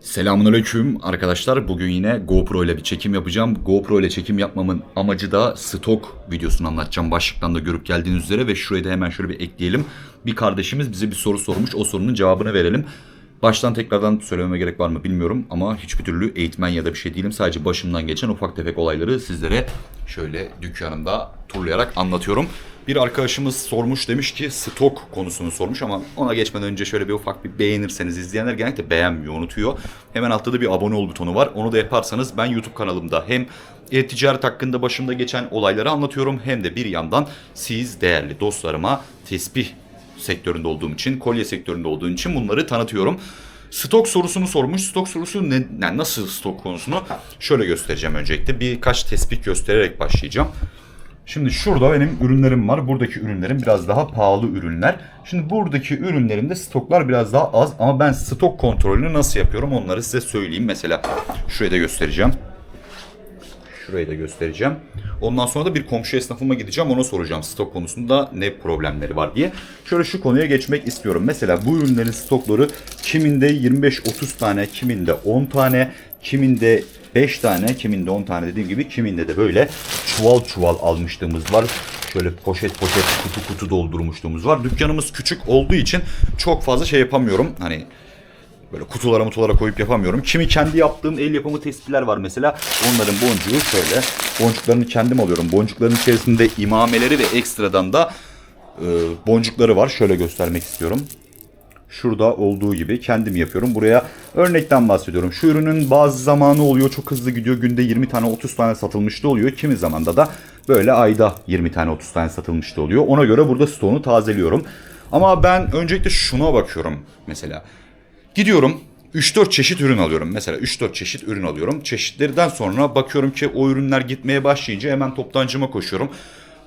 Selamünaleyküm arkadaşlar. Bugün yine GoPro ile bir çekim yapacağım. GoPro ile çekim yapmamın amacı da stok videosunu anlatacağım. Başlıktan da görüp geldiğiniz üzere ve şuraya da hemen şöyle bir ekleyelim. Bir kardeşimiz bize bir soru sormuş. O sorunun cevabını verelim. Baştan tekrardan söylememe gerek var mı bilmiyorum ama hiçbir türlü eğitmen ya da bir şey değilim. Sadece başımdan geçen ufak tefek olayları sizlere şöyle dükkanımda turlayarak anlatıyorum. Bir arkadaşımız sormuş demiş ki stok konusunu sormuş ama ona geçmeden önce şöyle bir ufak bir beğenirseniz izleyenler genellikle beğenmiyor, unutuyor. Hemen altta da bir abone ol butonu var. Onu da yaparsanız ben YouTube kanalımda hem e-ticaret hakkında başımda geçen olayları anlatıyorum hem de bir yandan siz değerli dostlarıma tesbih sektöründe olduğum için, kolye sektöründe olduğum için bunları tanıtıyorum. Stok sorusunu sormuş. Stok sorusu ne, yani nasıl stok konusunu şöyle göstereceğim öncelikle. Birkaç tespit göstererek başlayacağım. Şimdi şurada benim ürünlerim var. Buradaki ürünlerim biraz daha pahalı ürünler. Şimdi buradaki ürünlerimde stoklar biraz daha az ama ben stok kontrolünü nasıl yapıyorum onları size söyleyeyim. Mesela şuraya da göstereceğim. Şurayı da göstereceğim. Ondan sonra da bir komşu esnafıma gideceğim. Ona soracağım stok konusunda ne problemleri var diye. Şöyle şu konuya geçmek istiyorum. Mesela bu ürünlerin stokları kiminde 25-30 tane, kiminde 10 tane, kiminde 5 tane, kiminde 10 tane dediğim gibi kiminde de böyle çuval çuval almışlığımız var. Şöyle poşet poşet kutu kutu doldurmuşluğumuz var. Dükkanımız küçük olduğu için çok fazla şey yapamıyorum. Hani Böyle kutulara mutulara koyup yapamıyorum. Kimi kendi yaptığım el yapımı tespihler var mesela. Onların boncuğu şöyle. Boncuklarını kendim alıyorum. Boncukların içerisinde imameleri ve ekstradan da e, boncukları var. Şöyle göstermek istiyorum. Şurada olduğu gibi kendim yapıyorum. Buraya örnekten bahsediyorum. Şu ürünün bazı zamanı oluyor. Çok hızlı gidiyor. Günde 20 tane 30 tane satılmış da oluyor. Kimi zamanda da böyle ayda 20 tane 30 tane satılmış da oluyor. Ona göre burada stoğunu tazeliyorum. Ama ben öncelikle şuna bakıyorum mesela. Gidiyorum 3-4 çeşit ürün alıyorum. Mesela 3-4 çeşit ürün alıyorum. Çeşitlerden sonra bakıyorum ki o ürünler gitmeye başlayınca hemen toptancıma koşuyorum.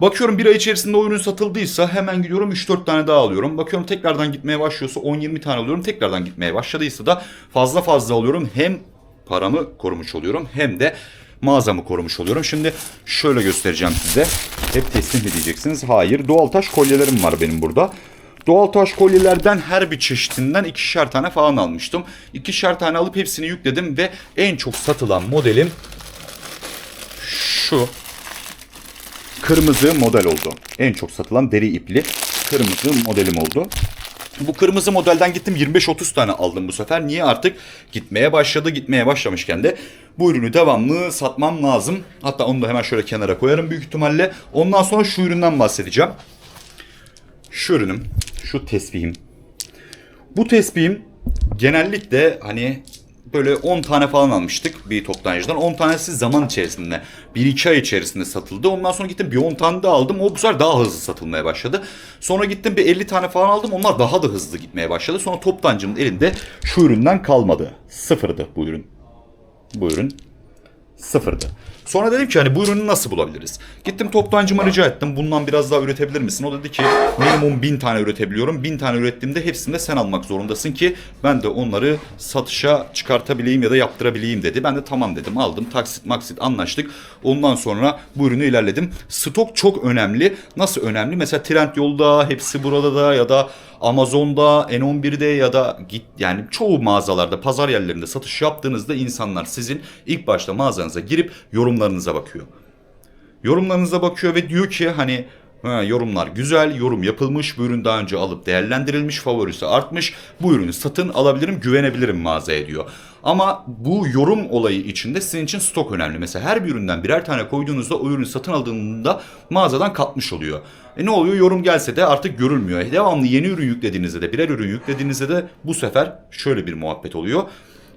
Bakıyorum bir ay içerisinde o ürün satıldıysa hemen gidiyorum 3-4 tane daha alıyorum. Bakıyorum tekrardan gitmeye başlıyorsa 10-20 tane alıyorum. Tekrardan gitmeye başladıysa da fazla fazla alıyorum. Hem paramı korumuş oluyorum hem de mağazamı korumuş oluyorum. Şimdi şöyle göstereceğim size. Hep teslim mi diyeceksiniz? Hayır. Doğal taş kolyelerim var benim burada. Doğal taş kolyelerden her bir çeşitinden ikişer tane falan almıştım. İkişer tane alıp hepsini yükledim ve en çok satılan modelim şu kırmızı model oldu. En çok satılan deri ipli kırmızı modelim oldu. Bu kırmızı modelden gittim 25-30 tane aldım bu sefer. Niye artık gitmeye başladı gitmeye başlamışken de bu ürünü devamlı satmam lazım. Hatta onu da hemen şöyle kenara koyarım büyük ihtimalle. Ondan sonra şu üründen bahsedeceğim. Şu ürünüm, şu tesbihim. Bu tesbihim genellikle hani böyle 10 tane falan almıştık bir toptancıdan. 10 tanesi zaman içerisinde, 1-2 ay içerisinde satıldı. Ondan sonra gittim bir 10 tane daha aldım. O bu sefer daha hızlı satılmaya başladı. Sonra gittim bir 50 tane falan aldım. Onlar daha da hızlı gitmeye başladı. Sonra toptancımın elinde şu üründen kalmadı. Sıfırdı bu ürün. Bu ürün sıfırdı. Sonra dedim ki hani bu ürünü nasıl bulabiliriz? Gittim toptancıma rica ettim. Bundan biraz daha üretebilir misin? O dedi ki minimum bin tane üretebiliyorum. Bin tane ürettiğimde hepsini de sen almak zorundasın ki ben de onları satışa çıkartabileyim ya da yaptırabileyim dedi. Ben de tamam dedim aldım. Taksit maksit anlaştık. Ondan sonra bu ürünü ilerledim. Stok çok önemli. Nasıl önemli? Mesela Trendyol'da hepsi burada da ya da Amazon'da, N11'de ya da git yani çoğu mağazalarda, pazar yerlerinde satış yaptığınızda insanlar sizin ilk başta mağazanıza girip yorumlarınıza bakıyor. Yorumlarınıza bakıyor ve diyor ki hani Ha, yorumlar güzel, yorum yapılmış, bu ürün daha önce alıp değerlendirilmiş, favorisi artmış, bu ürünü satın alabilirim, güvenebilirim mağazaya diyor. Ama bu yorum olayı içinde sizin için stok önemli. Mesela her bir üründen birer tane koyduğunuzda o ürünü satın aldığında mağazadan katmış oluyor. E ne oluyor? Yorum gelse de artık görülmüyor. E devamlı yeni ürün yüklediğinizde de birer ürün yüklediğinizde de bu sefer şöyle bir muhabbet oluyor.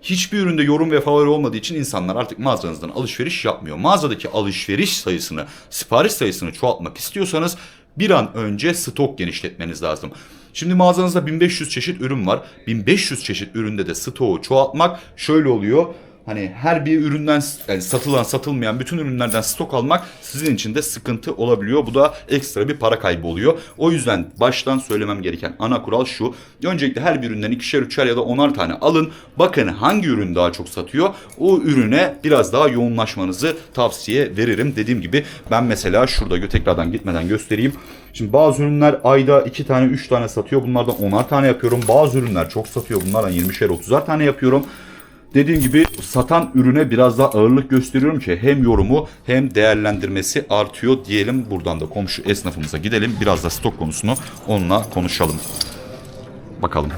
Hiçbir üründe yorum ve favori olmadığı için insanlar artık mağazanızdan alışveriş yapmıyor. Mağazadaki alışveriş sayısını, sipariş sayısını çoğaltmak istiyorsanız bir an önce stok genişletmeniz lazım. Şimdi mağazanızda 1500 çeşit ürün var. 1500 çeşit üründe de stoğu çoğaltmak şöyle oluyor. Hani her bir üründen yani satılan satılmayan bütün ürünlerden stok almak sizin için de sıkıntı olabiliyor. Bu da ekstra bir para kaybı oluyor. O yüzden baştan söylemem gereken ana kural şu. Öncelikle her bir üründen ikişer üçer ya da onar tane alın. Bakın hangi ürün daha çok satıyor. O ürüne biraz daha yoğunlaşmanızı tavsiye veririm. Dediğim gibi ben mesela şurada tekrardan gitmeden göstereyim. Şimdi bazı ürünler ayda 2 tane 3 tane satıyor. Bunlardan 10'ar tane yapıyorum. Bazı ürünler çok satıyor. Bunlardan 20'şer 30'ar tane yapıyorum. Dediğim gibi satan ürüne biraz daha ağırlık gösteriyorum ki hem yorumu hem değerlendirmesi artıyor diyelim. Buradan da komşu esnafımıza gidelim. Biraz da stok konusunu onunla konuşalım. Bakalım.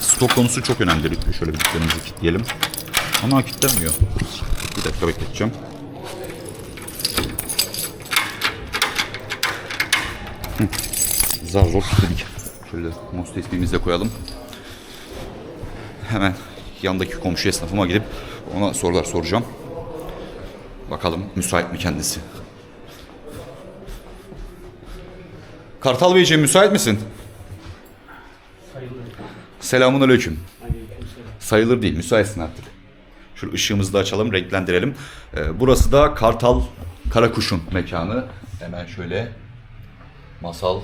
Stok konusu çok önemli. Şöyle bir dükkanımızı kilitleyelim. Ama kilitlenmiyor. Bir dakika bekleteceğim. Zar zor kilitledik. Şöyle mos tespihimizi de koyalım. Hemen yandaki komşu esnafıma gidip ona sorular soracağım. Bakalım müsait mi kendisi? Kartal Beyciğim müsait misin? Selamun aleyküm. Sayılır değil, müsaitsin artık. Şu ışığımızı da açalım, renklendirelim. Ee, burası da Kartal Karakuş'un mekanı. Hemen şöyle masal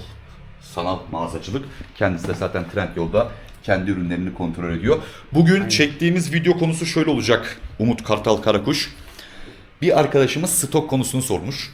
sanal mağazacılık. Kendisi de zaten Trendyol'da kendi ürünlerini kontrol ediyor. Bugün çektiğimiz video konusu şöyle olacak. Umut Kartal Karakuş. Bir arkadaşımız stok konusunu sormuş.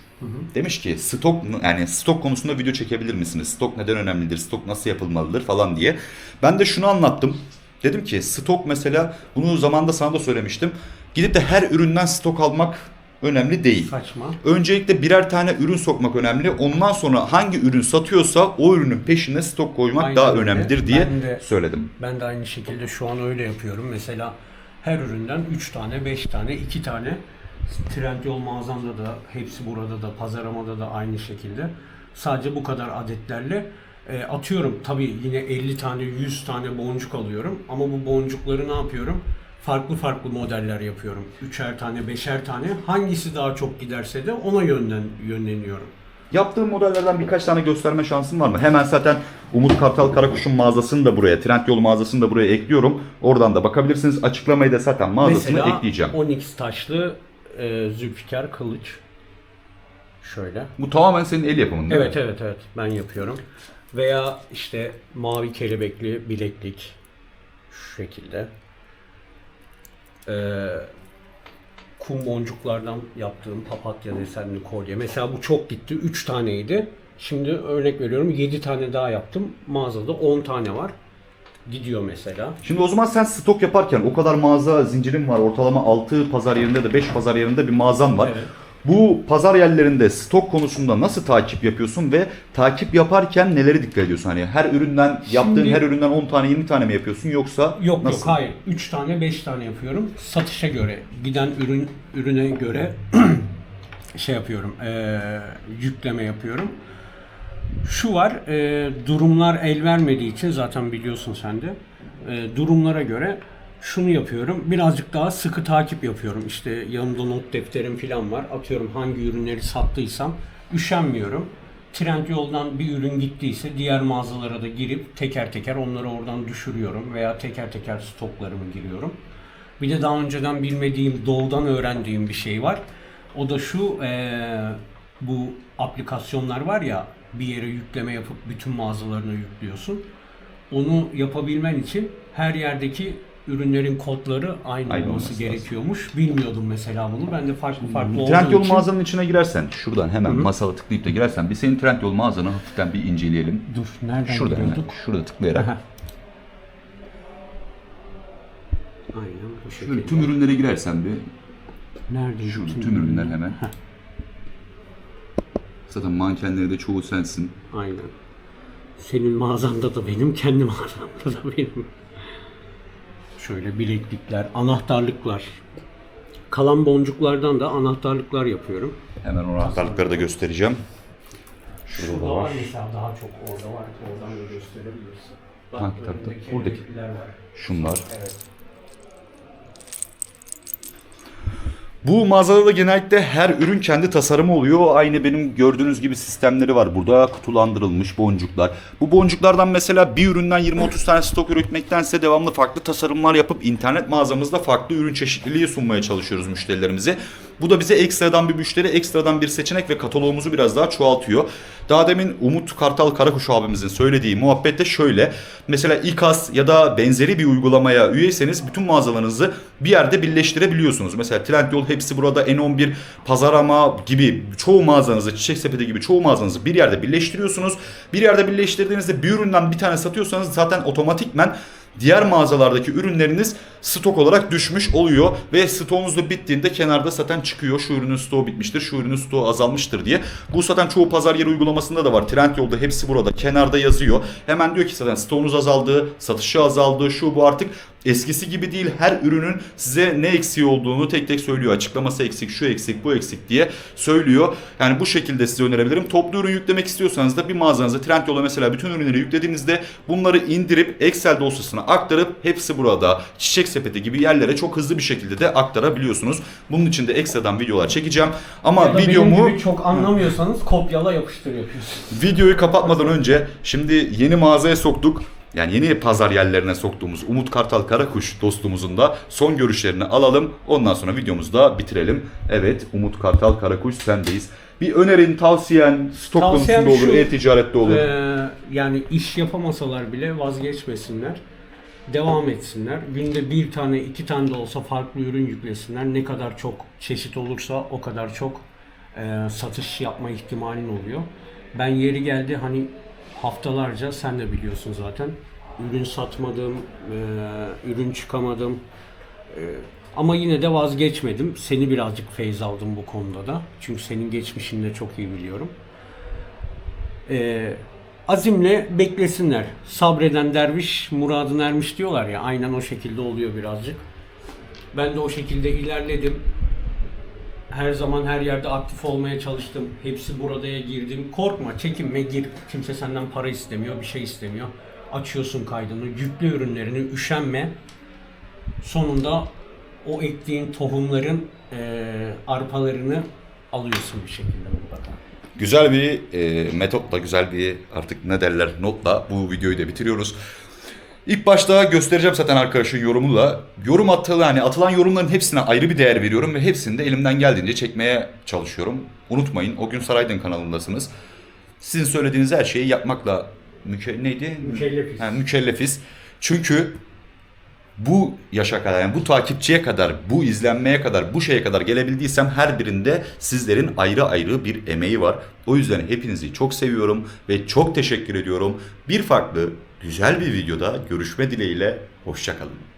Demiş ki stok yani stok konusunda video çekebilir misiniz? Stok neden önemlidir? Stok nasıl yapılmalıdır falan diye. Ben de şunu anlattım. Dedim ki stok mesela bunu zamanda sana da söylemiştim. Gidip de her üründen stok almak önemli değil. Saçma. Öncelikle birer tane ürün sokmak önemli. Ondan sonra hangi ürün satıyorsa o ürünün peşine stok koymak Aynen daha öyle. önemlidir diye Ben de- söyledim. Ben de aynı şekilde şu an öyle yapıyorum. Mesela her üründen 3 tane, 5 tane, 2 tane Trendyol mağazamda da, hepsi burada da, pazaramada da aynı şekilde. Sadece bu kadar adetlerle e, atıyorum. Tabii yine 50 tane, 100 tane boncuk alıyorum. Ama bu boncukları ne yapıyorum? Farklı farklı modeller yapıyorum. Üçer tane, beşer tane. Hangisi daha çok giderse de ona yönden yönleniyorum. Yaptığım modellerden birkaç tane gösterme şansın var mı? Hemen zaten Umut Kartal Karakuş'un mağazasını da buraya, Trendyol mağazasını da buraya ekliyorum. Oradan da bakabilirsiniz. Açıklamayı da zaten mağazasını Mesela ekleyeceğim. Onyx taşlı e, Zülfikar kılıç. Şöyle. Bu tamamen senin el yapımın değil Evet mi? evet evet ben yapıyorum. Veya işte mavi kelebekli bileklik şu şekilde. Ee, kum boncuklardan yaptığım papatya desenli kolye. Mesela bu çok gitti. 3 taneydi. Şimdi örnek veriyorum 7 tane daha yaptım. Mağazada 10 tane var. Gidiyor mesela. Şimdi o zaman sen stok yaparken o kadar mağaza zincirin var. Ortalama 6 pazar yerinde de 5 pazar yerinde bir mağazan var. Evet. Bu pazar yerlerinde stok konusunda nasıl takip yapıyorsun ve takip yaparken nelere dikkat ediyorsun? Hani her üründen yaptığın Şimdi- her üründen 10 tane 20 tane mi yapıyorsun yoksa Yok nasıl? yok hayır. 3 tane 5 tane yapıyorum. Satışa göre giden ürün ürüne göre şey yapıyorum. eee, yükleme yapıyorum. Şu var. eee, durumlar el vermediği için zaten biliyorsun sen de. eee, durumlara göre şunu yapıyorum. Birazcık daha sıkı takip yapıyorum. İşte yanımda not defterim falan var. Atıyorum hangi ürünleri sattıysam üşenmiyorum. Trendyol'dan bir ürün gittiyse diğer mağazalara da girip teker teker onları oradan düşürüyorum veya teker teker stoklarımı giriyorum. Bir de daha önceden bilmediğim, doğudan öğrendiğim bir şey var. O da şu, eee, bu aplikasyonlar var ya bir yere yükleme yapıp bütün mağazalarına yüklüyorsun. Onu yapabilmen için her yerdeki ürünlerin kodları aynı, Aynı olması olması gerekiyormuş. Bilmiyordum mesela bunu. Ben de farklı farklı olduğu Trendyol için... mağazanın içine girersen şuradan hemen masala tıklayıp da girersen bir senin Trendyol mağazanı hafiften bir inceleyelim. Dur, nereden Şurada hemen giriyorduk? şurada tıklayarak. Aha. Aynen bu şekilde. Şöyle tüm ürünlere girersen bir Nerede? şurada tüm ürünler hemen. Zaten mankenleri de çoğu sensin. Aynen. Senin mağazanda da benim, kendi mağazamda da benim. Şöyle bileklikler, anahtarlıklar. Kalan boncuklardan da anahtarlıklar yapıyorum. Hemen o anahtarlıkları da göstereceğim. Şurada da Burada var. var mesela daha çok orada var. Oradan da gösterebilirsin. Bak, Hangi tarafta? Buradaki. var. Şunlar. Evet. Bu mağazada da genellikle her ürün kendi tasarımı oluyor. Aynı benim gördüğünüz gibi sistemleri var. Burada kutulandırılmış boncuklar. Bu boncuklardan mesela bir üründen 20-30 tane stok üretmektense devamlı farklı tasarımlar yapıp internet mağazamızda farklı ürün çeşitliliği sunmaya çalışıyoruz müşterilerimize. Bu da bize ekstradan bir müşteri, ekstradan bir seçenek ve katalogumuzu biraz daha çoğaltıyor. Daha demin Umut Kartal Karakuş abimizin söylediği muhabbette şöyle. Mesela İKAS ya da benzeri bir uygulamaya üyeyseniz bütün mağazalarınızı bir yerde birleştirebiliyorsunuz. Mesela Trendyol hepsi burada N11, Pazarama gibi çoğu mağazanızı, Çiçek Sepeti gibi çoğu mağazanızı bir yerde birleştiriyorsunuz. Bir yerde birleştirdiğinizde bir üründen bir tane satıyorsanız zaten otomatikmen diğer mağazalardaki ürünleriniz stok olarak düşmüş oluyor ve stoğunuz da bittiğinde kenarda zaten çıkıyor. Şu ürünün stoğu bitmiştir, şu ürünün stoğu azalmıştır diye. Bu zaten çoğu pazar yeri uygulamasında da var. Trendyol'da hepsi burada. Kenarda yazıyor. Hemen diyor ki zaten stoğunuz azaldı, satışı azaldı, şu bu artık eskisi gibi değil. Her ürünün size ne eksiği olduğunu tek tek söylüyor. Açıklaması eksik, şu eksik, bu eksik diye söylüyor. Yani bu şekilde size önerebilirim. Toplu ürün yüklemek istiyorsanız da bir mağazanıza Trendyol'a mesela bütün ürünleri yüklediğinizde bunları indirip Excel dosyasına aktarıp hepsi burada çiçek sepeti gibi yerlere çok hızlı bir şekilde de aktarabiliyorsunuz. Bunun için de ekstradan videolar çekeceğim. Ama Ya videomu çok anlamıyorsanız kopyala yapıştır yapıyorsunuz. Videoyu kapatmadan önce şimdi yeni mağazaya soktuk. Yani yeni pazar yerlerine soktuğumuz Umut Kartal Karakuş dostumuzun da son görüşlerini alalım. Ondan sonra videomuzu da bitirelim. Evet Umut Kartal Karakuş sendeyiz. Bir önerin, tavsiyen, stok Tavsiyem konusunda olur, şu, e-ticarette olur. Ee, yani iş yapamasalar bile vazgeçmesinler. Devam etsinler. Günde bir tane, iki tane de olsa farklı ürün yüklesinler. Ne kadar çok çeşit olursa o kadar çok e, satış yapma ihtimalin oluyor. Ben yeri geldi hani haftalarca sen de biliyorsun zaten. Ürün satmadım, e, ürün çıkamadım. E, ama yine de vazgeçmedim. Seni birazcık feyz aldım bu konuda da. Çünkü senin geçmişini de çok iyi biliyorum. Ee, azimle beklesinler. Sabreden derviş muradına ermiş diyorlar ya. Aynen o şekilde oluyor birazcık. Ben de o şekilde ilerledim. Her zaman her yerde aktif olmaya çalıştım. Hepsi buradaya girdim. Korkma, çekinme, gir. Kimse senden para istemiyor, bir şey istemiyor. Açıyorsun kaydını, yükle ürünlerini, üşenme. Sonunda o ektiğin tohumların eee, arpalarını alıyorsun bir şekilde. Güzel bir e, metotla, güzel bir artık ne derler notla bu videoyu da bitiriyoruz. İlk başta göstereceğim zaten arkadaşın yorumuyla. Yorum atılan, yani atılan yorumların hepsine ayrı bir değer veriyorum ve hepsini de elimden geldiğince çekmeye çalışıyorum. Unutmayın o gün Saraydın kanalındasınız. Sizin söylediğiniz her şeyi yapmakla müke neydi? Mükellefiz. Ha, mükellefiz. Çünkü bu yaşa kadar yani bu takipçiye kadar, bu izlenmeye kadar, bu şeye kadar gelebildiysem her birinde sizlerin ayrı ayrı bir emeği var. O yüzden hepinizi çok seviyorum ve çok teşekkür ediyorum. Bir farklı güzel bir videoda görüşme dileğiyle hoşçakalın.